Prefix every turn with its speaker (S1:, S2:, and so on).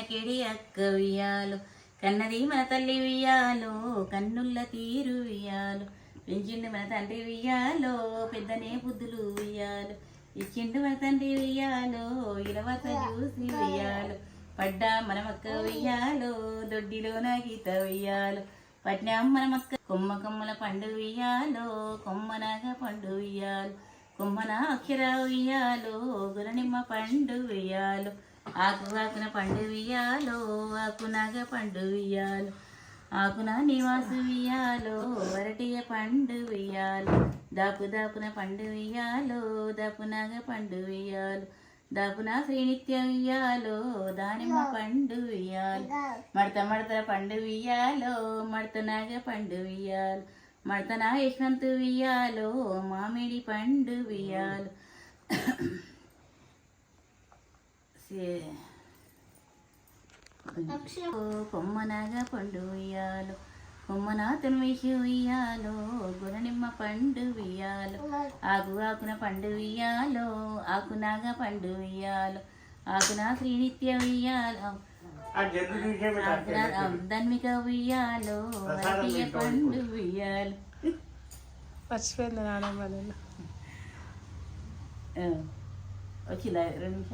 S1: మనకెడి అక్క ఉయ్యాలు కన్నది మన తల్లి ఉయ్యాలో కన్నుల్ల తీరు ఉయ్యాలు పెంచిండు మన తండ్రి ఉయ్యాలో పెద్దనే బుద్ధులు ఉయ్యాలు ఇచ్చిండు మన తండ్రి ఉయ్యాలో ఇరవత చూసి ఉయ్యాలు పడ్డా మనమక్క ఉయ్యాలో దొడ్డిలో నా గీత ఉయ్యాలు పట్నాం మనమక్క కొమ్మ కొమ్మల పండు ఉయ్యాలో కొమ్మనాగా పండు ఉయ్యాలు కొమ్మన అక్షర ఉయ్యాలో గురనిమ్మ పండు వేయాలు ఆకు ఆకున పండు ఉయ్యాలో ఆకునాగ పండు వేయాలు ఆకున నివాసు ఉయ్యాలో వరటియ పండు వేయాలు దాపు దాపున పండు ఉయ్యాలో దాపునాగ పండు వేయాలు దాపున శ్రీనిత్య ఉయ్యాలో దానిమ్మ పండు ఉయ్యాలు మడత మడత పండు మడత మడతనాగ పండు ఉయ్యాలు మడతన యశ్వంతు వియాలో మామిడి పండు ఉయ్యాలు. కొమ్మనగా పండు వియాలు కొమ్మన తునిమిషి ఉయ్యాలో గురనిమ్మ పండు వియాలు ఆకు ఆకున పండు వియాలో ఆకునాగ పండు వియాలు ఆకున శ్రీనిత్య వియాలో ధన్మిక ఉయ్యాలో వరటియ పండు ఉయ్యాలు
S2: మర్చిపోయింది నానమ్మ నేను
S1: ఆ, వచ్చిందా రెండు నిమిషాలు